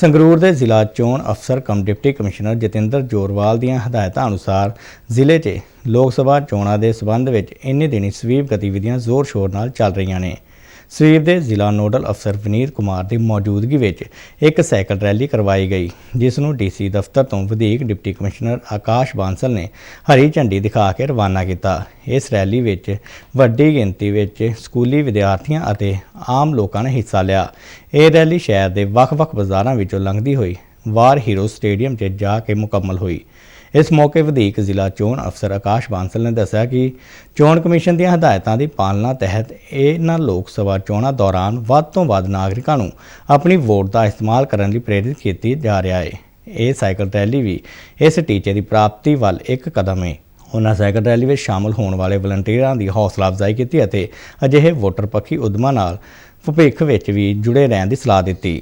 ਸੰਗਰੂਰ ਦੇ ਜ਼ਿਲ੍ਹਾ ਚੋਣ ਅਫਸਰ cum deputy commissioner Jatinder Jorwal ਦੀਆਂ ਹਦਾਇਤਾਂ ਅਨੁਸਾਰ ਜ਼ਿਲ੍ਹੇ 'ਚ ਲੋਕ ਸਭਾ ਚੋਣਾਂ ਦੇ ਸਬੰਧ ਵਿੱਚ ਇੰਨੇ ਦਿਨੀ ਸਵੀਪ ਗਤੀਵਿਧੀਆਂ ਜ਼ੋਰ-ਸ਼ੋਰ ਨਾਲ ਚੱਲ ਰਹੀਆਂ ਨੇ। ਸਰੀਰ ਦੇ ਜ਼ਿਲ੍ਹਾ ਨੋਡਲ ਅਫਸਰ ਵਿਨੀਤ ਕੁਮਾਰ ਦੀ ਮੌਜੂਦਗੀ ਵਿੱਚ ਇੱਕ ਸਾਈਕਲ ਰੈਲੀ ਕਰਵਾਈ ਗਈ, ਜਿਸ ਨੂੰ ਡੀਸੀ ਦਫ਼ਤਰ ਤੋਂ ਵਧੇਕ ਡਿਪਟੀ ਕਮਿਸ਼ਨਰ ਆਕਾਸ਼ ਬਾਂਸਲ ਨੇ ਹਰੀ ਝੰਡੀ ਦਿਖਾ ਕੇ ਰਵਾਨਾ ਕੀਤਾ। ਇਸ ਰੈਲੀ ਵਿੱਚ ਵੱਡੀ ਗਿਣਤੀ ਵਿੱਚ ਸਕੂਲੀ ਵਿਦਿਆਰਥੀਆਂ ਅਤੇ ਆਮ ਲੋਕਾਂ ਨੇ ਹਿੱਸਾ ਲਿਆ। ਇਹ ਰੈਲੀ ਸ਼ਹਿਰ ਦੇ ਵੱਖ-ਵੱਖ ਬਾਜ਼ਾਰਾਂ ਵਿੱਚੋਂ ਲੰਘਦੀ ਹੋਈ ਵਾਰ ਹੀਰੋ ਸਟੇਡੀਅਮ 'ਚ ਜਾ ਕੇ ਮੁਕੰਮਲ ਹੋਈ। ਇਸ ਮੌਕੇ ਵਧੀਕ ਜ਼ਿਲ੍ਹਾ ਚੋਣ ਅਫਸਰ ਆਕਾਸ਼ ਬਾਂਸਲ ਨੇ ਦੱਸਿਆ ਕਿ ਚੋਣ ਕਮਿਸ਼ਨ ਦੀਆਂ ਹਦਾਇਤਾਂ ਦੀ ਪਾਲਣਾ ਤਹਿਤ ਇਹਨਾਂ ਲੋਕ ਸਭਾ ਚੋਣਾਂ ਦੌਰਾਨ ਵੱਧ ਤੋਂ ਵੱਧ ਨਾਗਰਿਕਾਂ ਨੂੰ ਆਪਣੀ ਵੋਟ ਦਾ ਇਸਤੇਮਾਲ ਕਰਨ ਲਈ ਪ੍ਰੇਰਿਤ ਕੀਤੀ ਜਾ ਰਿਹਾ ਹੈ ਇਹ ਸਾਈਕਲ ਰੈਲੀ ਵੀ ਇਸ ਟੀਚੇ ਦੀ ਪ੍ਰਾਪਤੀ ਵੱਲ ਇੱਕ ਕਦਮ ਹੈ ਉਹਨਾਂ ਸਾਈਕਲ ਰੈਲੀ ਵਿੱਚ ਸ਼ਾਮਲ ਹੋਣ ਵਾਲੇ ਵਲੰਟੀਅਰਾਂ ਦੀ ਹੌਸਲਾ ਅਫਜ਼ਾਈ ਕੀਤੀ ਅਤੇ ਅਜਿਹੇ ਵੋਟਰ ਪੱਖੀ ਉਦਮਾਂ ਨਾਲ ਭਵਿੱਖ ਵਿੱਚ ਵੀ ਜੁੜੇ ਰਹਿਣ ਦੀ ਸਲਾਹ ਦਿੱਤੀ।